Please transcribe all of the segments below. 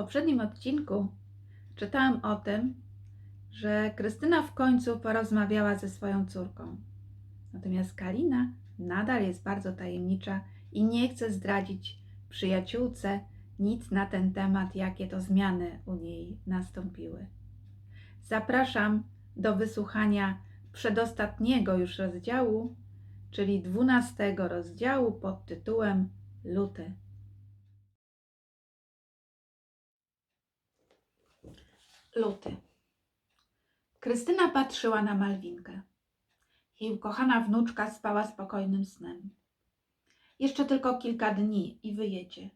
poprzednim odcinku czytałam o tym, że Krystyna w końcu porozmawiała ze swoją córką. Natomiast Kalina nadal jest bardzo tajemnicza i nie chce zdradzić przyjaciółce nic na ten temat, jakie to zmiany u niej nastąpiły. Zapraszam do wysłuchania przedostatniego już rozdziału, czyli dwunastego rozdziału pod tytułem Luty. Luty. Krystyna patrzyła na Malwinkę. Jej ukochana wnuczka spała spokojnym snem. Jeszcze tylko kilka dni i wyjecie.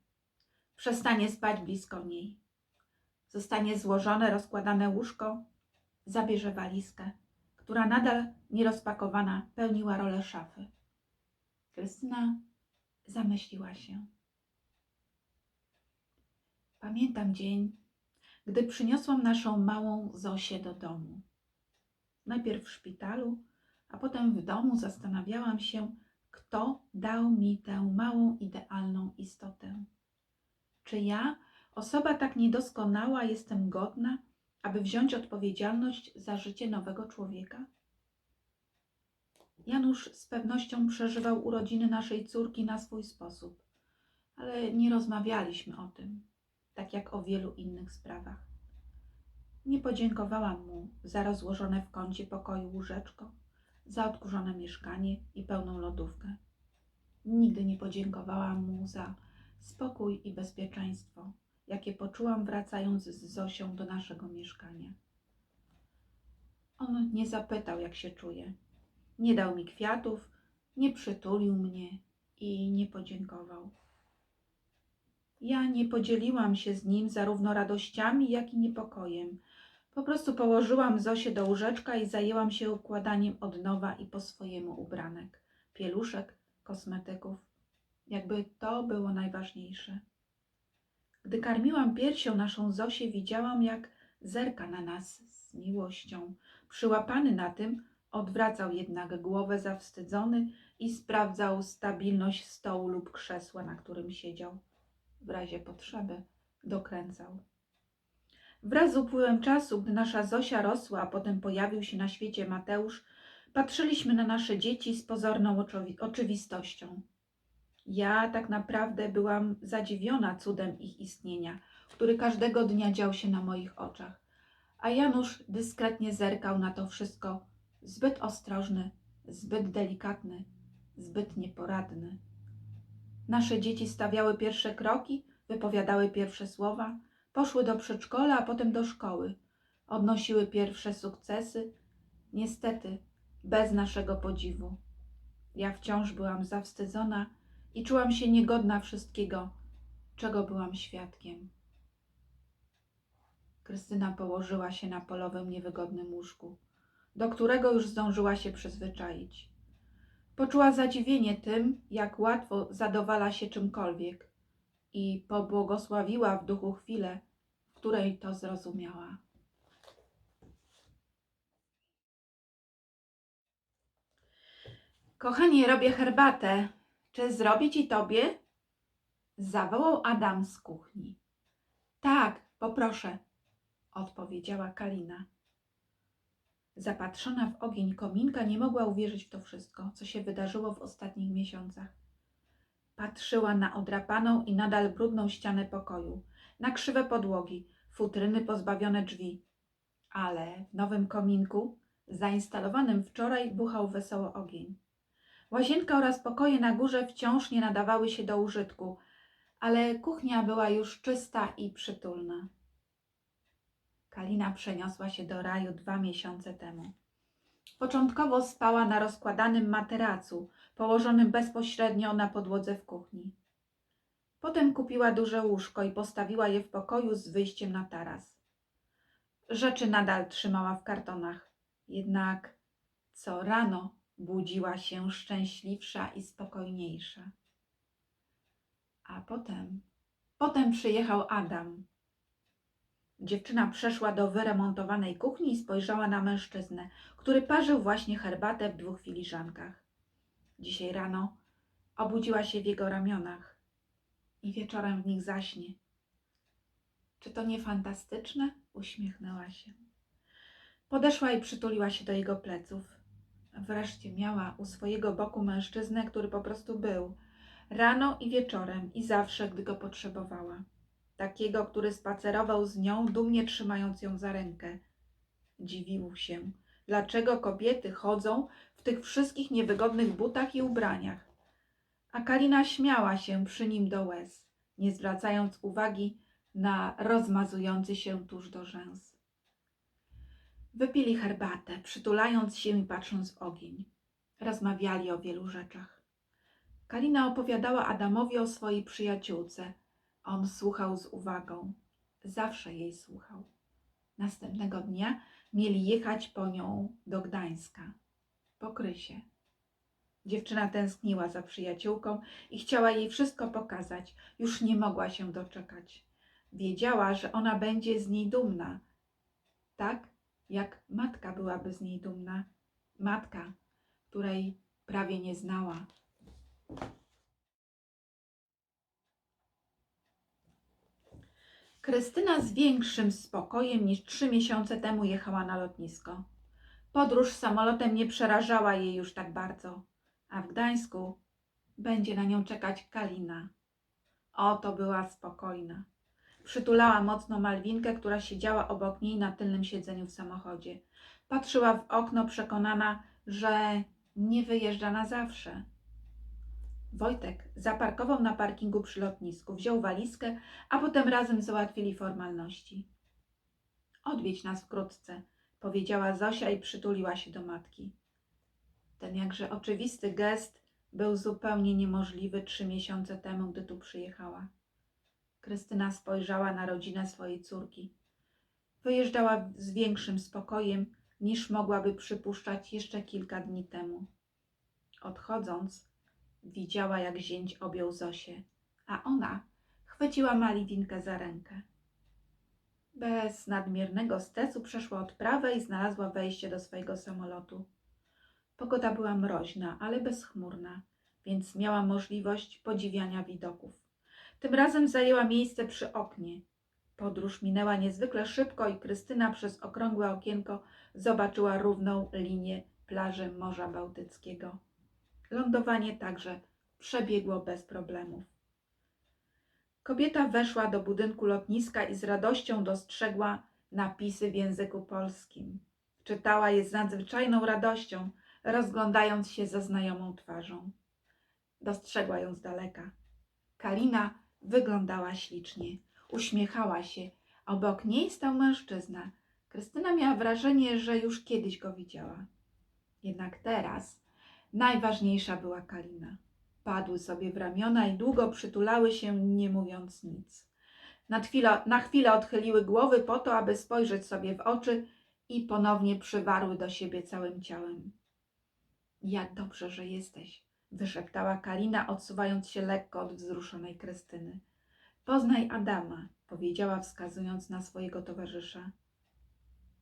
Przestanie spać blisko niej. Zostanie złożone, rozkładane łóżko, zabierze walizkę, która nadal nierozpakowana pełniła rolę szafy. Krystyna zamyśliła się. Pamiętam dzień, gdy przyniosłam naszą małą Zosię do domu. Najpierw w szpitalu, a potem w domu zastanawiałam się, kto dał mi tę małą, idealną istotę. Czy ja, osoba tak niedoskonała, jestem godna, aby wziąć odpowiedzialność za życie nowego człowieka? Janusz z pewnością przeżywał urodziny naszej córki na swój sposób, ale nie rozmawialiśmy o tym, tak jak o wielu innych sprawach. Nie podziękowałam mu za rozłożone w kącie pokoju łóżeczko, za odkurzone mieszkanie i pełną lodówkę. Nigdy nie podziękowałam mu za spokój i bezpieczeństwo, jakie poczułam wracając z Zosią do naszego mieszkania. On nie zapytał, jak się czuję. Nie dał mi kwiatów, nie przytulił mnie i nie podziękował. Ja nie podzieliłam się z nim zarówno radościami, jak i niepokojem. Po prostu położyłam Zosię do łóżeczka i zajęłam się układaniem od nowa i po swojemu ubranek, pieluszek, kosmetyków. Jakby to było najważniejsze. Gdy karmiłam piersią naszą Zosię, widziałam, jak zerka na nas z miłością. Przyłapany na tym, odwracał jednak głowę zawstydzony i sprawdzał stabilność stołu lub krzesła, na którym siedział. W razie potrzeby dokręcał. Wraz z upływem czasu, gdy nasza Zosia rosła, a potem pojawił się na świecie Mateusz, patrzyliśmy na nasze dzieci z pozorną oczywistością. Ja tak naprawdę byłam zadziwiona cudem ich istnienia, który każdego dnia dział się na moich oczach, a Janusz dyskretnie zerkał na to wszystko, zbyt ostrożny, zbyt delikatny, zbyt nieporadny. Nasze dzieci stawiały pierwsze kroki, wypowiadały pierwsze słowa, poszły do przedszkola, a potem do szkoły. Odnosiły pierwsze sukcesy, niestety bez naszego podziwu. Ja wciąż byłam zawstydzona i czułam się niegodna wszystkiego, czego byłam świadkiem. Krystyna położyła się na polowym, niewygodnym łóżku, do którego już zdążyła się przyzwyczaić. Poczuła zadziwienie tym, jak łatwo zadowala się czymkolwiek i pobłogosławiła w duchu chwilę, w której to zrozumiała. Kochanie, robię herbatę. Czy zrobić i tobie? Zawołał Adam z kuchni. Tak, poproszę, odpowiedziała Kalina. Zapatrzona w ogień kominka nie mogła uwierzyć w to wszystko, co się wydarzyło w ostatnich miesiącach. Patrzyła na odrapaną i nadal brudną ścianę pokoju, na krzywe podłogi, futryny pozbawione drzwi. Ale w nowym kominku, zainstalowanym wczoraj, buchał wesoło ogień. Łazienka oraz pokoje na górze wciąż nie nadawały się do użytku, ale kuchnia była już czysta i przytulna. Kalina przeniosła się do raju dwa miesiące temu. Początkowo spała na rozkładanym materacu, położonym bezpośrednio na podłodze w kuchni. Potem kupiła duże łóżko i postawiła je w pokoju z wyjściem na taras. Rzeczy nadal trzymała w kartonach, jednak co rano budziła się szczęśliwsza i spokojniejsza. A potem, potem przyjechał Adam. Dziewczyna przeszła do wyremontowanej kuchni i spojrzała na mężczyznę, który parzył właśnie herbatę w dwóch filiżankach. Dzisiaj rano obudziła się w jego ramionach i wieczorem w nich zaśnie. Czy to nie fantastyczne? Uśmiechnęła się. Podeszła i przytuliła się do jego pleców. Wreszcie miała u swojego boku mężczyznę, który po prostu był. Rano i wieczorem i zawsze, gdy go potrzebowała. Takiego, który spacerował z nią, dumnie trzymając ją za rękę. Dziwił się, dlaczego kobiety chodzą w tych wszystkich niewygodnych butach i ubraniach. A Kalina śmiała się przy nim do łez, nie zwracając uwagi na rozmazujący się tuż do rzęs. Wypili herbatę, przytulając się i patrząc w ogień. Rozmawiali o wielu rzeczach. Kalina opowiadała Adamowi o swojej przyjaciółce. On słuchał z uwagą. Zawsze jej słuchał. Następnego dnia mieli jechać po nią do Gdańska, po Krysie. Dziewczyna tęskniła za przyjaciółką i chciała jej wszystko pokazać. Już nie mogła się doczekać. Wiedziała, że ona będzie z niej dumna. Tak jak matka byłaby z niej dumna. Matka, której prawie nie znała. Krystyna z większym spokojem niż trzy miesiące temu jechała na lotnisko. Podróż samolotem nie przerażała jej już tak bardzo, a w Gdańsku będzie na nią czekać Kalina. Oto była spokojna. Przytulała mocno Malwinkę, która siedziała obok niej na tylnym siedzeniu w samochodzie. Patrzyła w okno, przekonana, że nie wyjeżdża na zawsze. Wojtek zaparkował na parkingu przy lotnisku, wziął walizkę, a potem razem załatwili formalności. Odwiedź nas wkrótce, powiedziała Zosia i przytuliła się do matki. Ten jakże oczywisty gest był zupełnie niemożliwy trzy miesiące temu, gdy tu przyjechała. Krystyna spojrzała na rodzinę swojej córki. Wyjeżdżała z większym spokojem, niż mogłaby przypuszczać jeszcze kilka dni temu. Odchodząc, widziała, jak zięć objął Zosię, a ona chwyciła Maliwinkę za rękę. Bez nadmiernego stresu przeszła odprawę i znalazła wejście do swojego samolotu. Pogoda była mroźna, ale bezchmurna, więc miała możliwość podziwiania widoków. Tym razem zajęła miejsce przy oknie. Podróż minęła niezwykle szybko i Krystyna przez okrągłe okienko zobaczyła równą linię plaży Morza Bałtyckiego. Lądowanie także przebiegło bez problemów. Kobieta weszła do budynku lotniska i z radością dostrzegła napisy w języku polskim. Czytała je z nadzwyczajną radością, rozglądając się za znajomą twarzą. Dostrzegła ją z daleka. Kalina wyglądała ślicznie, uśmiechała się, obok niej stał mężczyzna. Krystyna miała wrażenie, że już kiedyś go widziała. Jednak teraz najważniejsza była Kalina. Padły sobie w ramiona i długo przytulały się, nie mówiąc nic. Na chwilę, na chwilę odchyliły głowy po to, aby spojrzeć sobie w oczy i ponownie przywarły do siebie całym ciałem. Jak dobrze, że jesteś, wyszeptała Kalina, odsuwając się lekko od wzruszonej Krystyny. Poznaj Adama, powiedziała, wskazując na swojego towarzysza.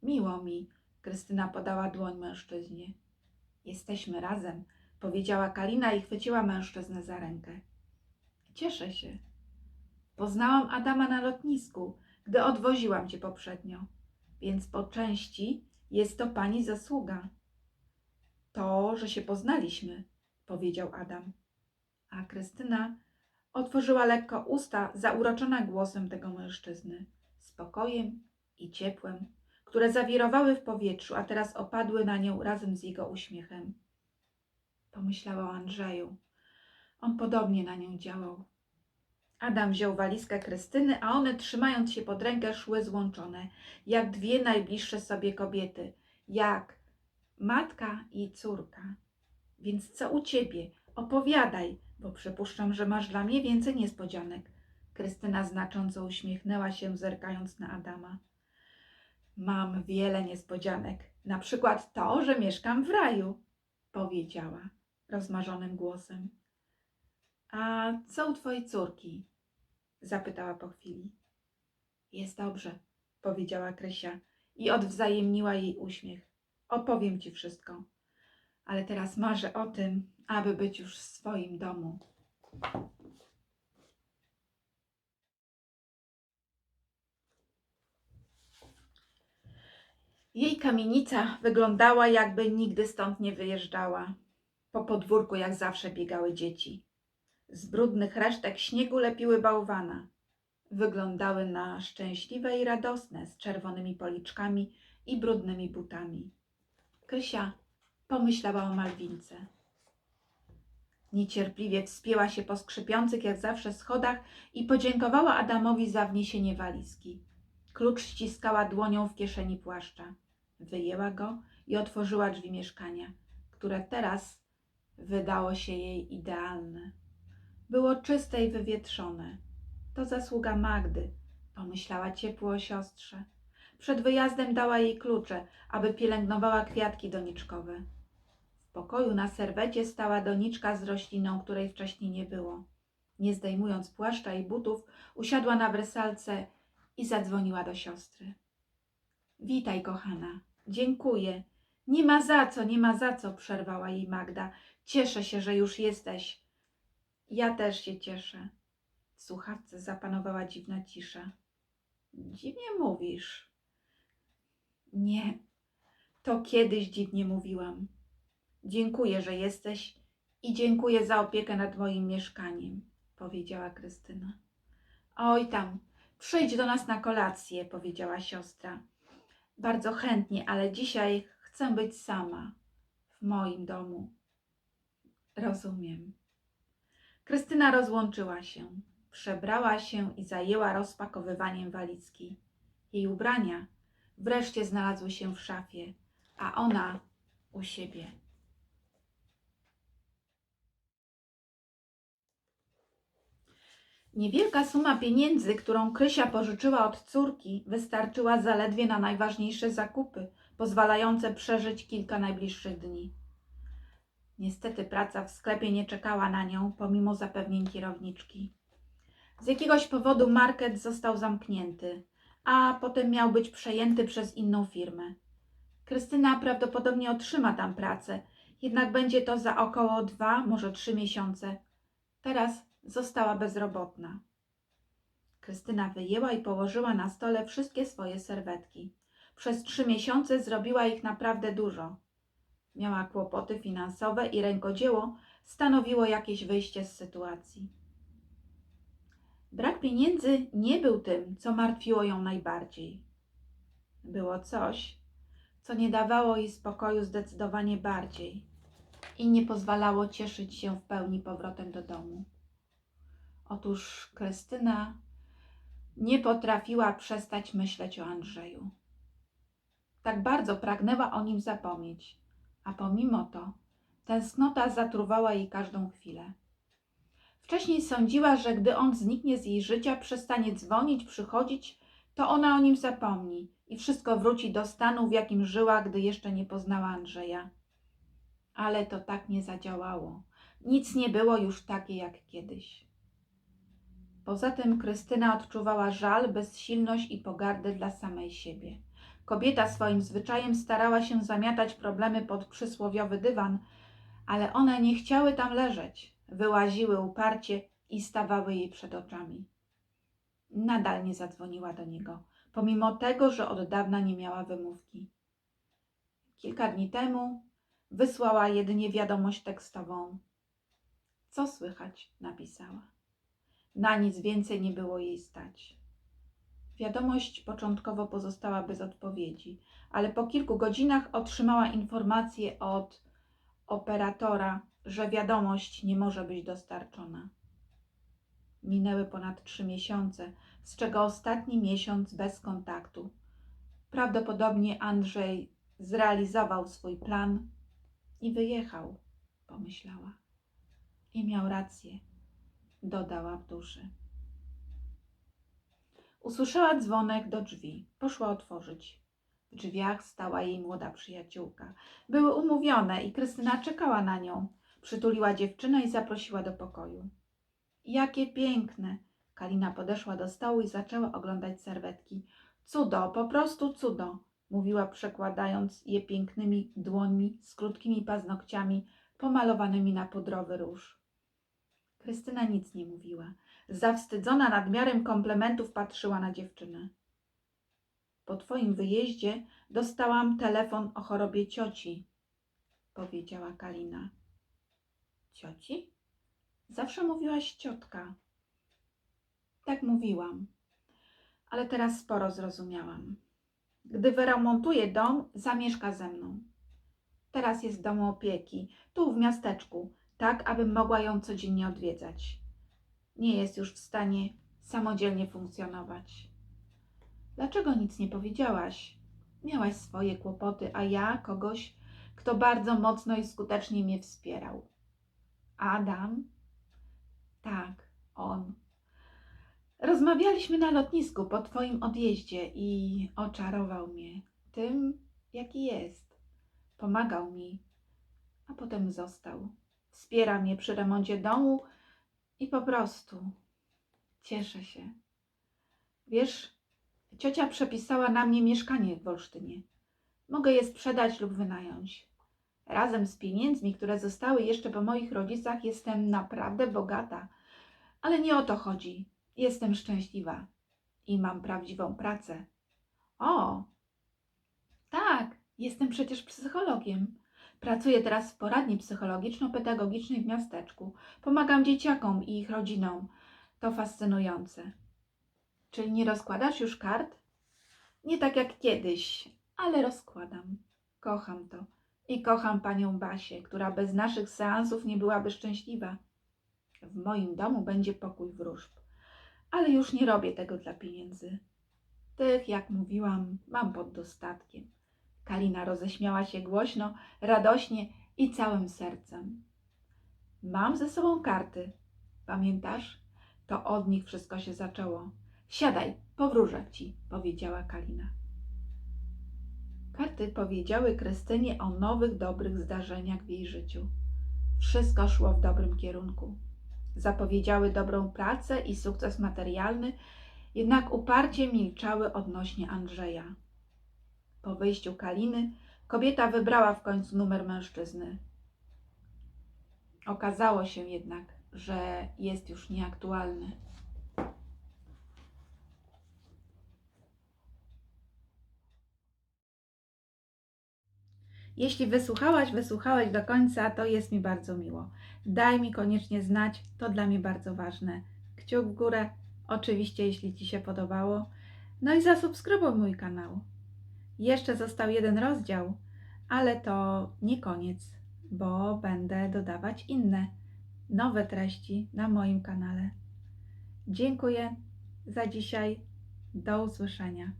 Miło mi, Krystyna podała dłoń mężczyźnie. Jesteśmy razem, powiedziała Kalina i chwyciła mężczyznę za rękę. Cieszę się. Poznałam Adama na lotnisku, gdy odwoziłam cię poprzednio, więc po części jest to pani zasługa. To, że się poznaliśmy, powiedział Adam. A Krystyna otworzyła lekko usta, zauroczona głosem tego mężczyzny, spokojem i ciepłem, które zawirowały w powietrzu, a teraz opadły na nią razem z jego uśmiechem. Pomyślała o Andrzeju. On podobnie na nią działał. Adam wziął walizkę Krystyny, a one, trzymając się pod rękę, szły złączone, jak dwie najbliższe sobie kobiety, jak matka i córka. Więc co u ciebie? Opowiadaj, bo przypuszczam, że masz dla mnie więcej niespodzianek. Krystyna znacząco uśmiechnęła się, zerkając na Adama. Mam wiele niespodzianek, na przykład to, że mieszkam w raju, powiedziała rozmarzonym głosem. A co u twojej córki? zapytała po chwili. Jest dobrze, powiedziała Krysia i odwzajemniła jej uśmiech. Opowiem ci wszystko, ale teraz marzę o tym, aby być już w swoim domu. Jej kamienica wyglądała, jakby nigdy stąd nie wyjeżdżała. Po podwórku jak zawsze biegały dzieci. Z brudnych resztek śniegu lepiły bałwana. Wyglądały na szczęśliwe i radosne, z czerwonymi policzkami i brudnymi butami. Krysia pomyślała o Malwince. Niecierpliwie wspięła się po skrzypiących jak zawsze schodach i podziękowała Adamowi za wniesienie walizki. Klucz ściskała dłonią w kieszeni płaszcza. Wyjęła go i otworzyła drzwi mieszkania, które teraz wydało się jej idealne. Było czyste i wywietrzone. To zasługa Magdy, pomyślała ciepło o siostrze. Przed wyjazdem dała jej klucze, aby pielęgnowała kwiatki doniczkowe. W pokoju na serwecie stała doniczka z rośliną, której wcześniej nie było. Nie zdejmując płaszcza i butów, usiadła na wersalce i zadzwoniła do siostry. Witaj, kochana. Dziękuję. Nie ma za co, nie ma za co, przerwała jej Magda. Cieszę się, że już jesteś. Ja też się cieszę. W słuchawce zapanowała dziwna cisza. Dziwnie mówisz. Nie, to kiedyś dziwnie mówiłam. Dziękuję, że jesteś i dziękuję za opiekę nad moim mieszkaniem, powiedziała Krystyna. Oj tam, przyjdź do nas na kolację, powiedziała siostra. Bardzo chętnie, ale dzisiaj chcę być sama w moim domu. Rozumiem. Krystyna rozłączyła się, przebrała się i zajęła rozpakowywaniem walizki. Jej ubrania wreszcie znalazły się w szafie, a ona u siebie. Niewielka suma pieniędzy, którą Krysia pożyczyła od córki, wystarczyła zaledwie na najważniejsze zakupy, pozwalające przeżyć kilka najbliższych dni. Niestety praca w sklepie nie czekała na nią, pomimo zapewnień kierowniczki. Z jakiegoś powodu market został zamknięty, a potem miał być przejęty przez inną firmę. Krystyna prawdopodobnie otrzyma tam pracę, jednak będzie to za około dwa, może trzy miesiące. Teraz została bezrobotna. Krystyna wyjęła i położyła na stole wszystkie swoje serwetki. Przez trzy miesiące zrobiła ich naprawdę dużo. Miała kłopoty finansowe i rękodzieło stanowiło jakieś wyjście z sytuacji. Brak pieniędzy nie był tym, co martwiło ją najbardziej. Było coś, co nie dawało jej spokoju zdecydowanie bardziej i nie pozwalało cieszyć się w pełni powrotem do domu. Otóż Krystyna nie potrafiła przestać myśleć o Andrzeju. Tak bardzo pragnęła o nim zapomnieć, a pomimo to tęsknota zatruwała jej każdą chwilę. Wcześniej sądziła, że gdy on zniknie z jej życia, przestanie dzwonić, przychodzić, to ona o nim zapomni i wszystko wróci do stanu, w jakim żyła, gdy jeszcze nie poznała Andrzeja. Ale to tak nie zadziałało. Nic nie było już takie jak kiedyś. Poza tym Krystyna odczuwała żal, bezsilność i pogardę dla samej siebie. Kobieta swoim zwyczajem starała się zamiatać problemy pod przysłowiowy dywan, ale one nie chciały tam leżeć, wyłaziły uparcie i stawały jej przed oczami. Nadal nie zadzwoniła do niego, pomimo tego, że od dawna nie miała wymówki. Kilka dni temu wysłała jedynie wiadomość tekstową. Co słychać? napisała. Na nic więcej nie było jej stać. Wiadomość początkowo pozostała bez odpowiedzi, ale po kilku godzinach otrzymała informację od operatora, że wiadomość nie może być dostarczona. Minęły ponad trzy miesiące, z czego ostatni miesiąc bez kontaktu. Prawdopodobnie Andrzej zrealizował swój plan i wyjechał, pomyślała. I miał rację dodała w duszy. Usłyszała dzwonek do drzwi. Poszła otworzyć. W drzwiach stała jej młoda przyjaciółka. Były umówione i Krystyna czekała na nią. Przytuliła dziewczynę i zaprosiła do pokoju. Jakie piękne! Kalina podeszła do stołu i zaczęła oglądać serwetki. Cudo, po prostu cudo! Mówiła, przekładając je pięknymi dłońmi z krótkimi paznokciami pomalowanymi na pudrowy róż. Krystyna nic nie mówiła. Zawstydzona nadmiarem komplementów patrzyła na dziewczynę. Po twoim wyjeździe dostałam telefon o chorobie cioci, powiedziała Kalina. Cioci? Zawsze mówiłaś ciotka. Tak mówiłam, ale teraz sporo zrozumiałam. Gdy wyremontuje dom, zamieszka ze mną. Teraz jest w domu opieki, tu w miasteczku, tak abym mogła ją codziennie odwiedzać. Nie jest już w stanie samodzielnie funkcjonować. Dlaczego nic nie powiedziałaś? Miałaś swoje kłopoty, a ja kogoś, kto bardzo mocno i skutecznie mnie wspierał. Adam? Tak, on. Rozmawialiśmy na lotnisku po twoim odjeździe i oczarował mnie tym, jaki jest. Pomagał mi, a potem został. Wspiera mnie przy remoncie domu i po prostu cieszę się. Wiesz, ciocia przepisała na mnie mieszkanie w Olsztynie. Mogę je sprzedać lub wynająć. Razem z pieniędzmi, które zostały jeszcze po moich rodzicach, jestem naprawdę bogata. Ale nie o to chodzi. Jestem szczęśliwa i mam prawdziwą pracę. O, tak, jestem przecież psychologiem. Pracuję teraz w poradni psychologiczno-pedagogicznej w miasteczku. Pomagam dzieciakom i ich rodzinom. To fascynujące. Czyli nie rozkładasz już kart? Nie tak jak kiedyś, ale rozkładam. Kocham to. I kocham panią Basię, która bez naszych seansów nie byłaby szczęśliwa. W moim domu będzie pokój wróżb, ale już nie robię tego dla pieniędzy. Tych, jak mówiłam, mam pod dostatkiem. Kalina roześmiała się głośno, radośnie i całym sercem. Mam ze sobą karty. Pamiętasz? To od nich wszystko się zaczęło. Siadaj, powróżę ci, powiedziała Kalina. Karty powiedziały Krystynie o nowych, dobrych zdarzeniach w jej życiu. Wszystko szło w dobrym kierunku. Zapowiedziały dobrą pracę i sukces materialny, jednak uparcie milczały odnośnie Andrzeja. Po wyjściu Kaliny kobieta wybrała w końcu numer mężczyzny. Okazało się jednak, że jest już nieaktualny. Jeśli wysłuchałaś, wysłuchałeś do końca, to jest mi bardzo miło. Daj mi koniecznie znać, to dla mnie bardzo ważne. Kciuk w górę, oczywiście, jeśli Ci się podobało. No i zasubskrybuj mój kanał. Jeszcze został jeden rozdział, ale to nie koniec, bo będę dodawać inne, nowe treści na moim kanale. Dziękuję za dzisiaj. Do usłyszenia.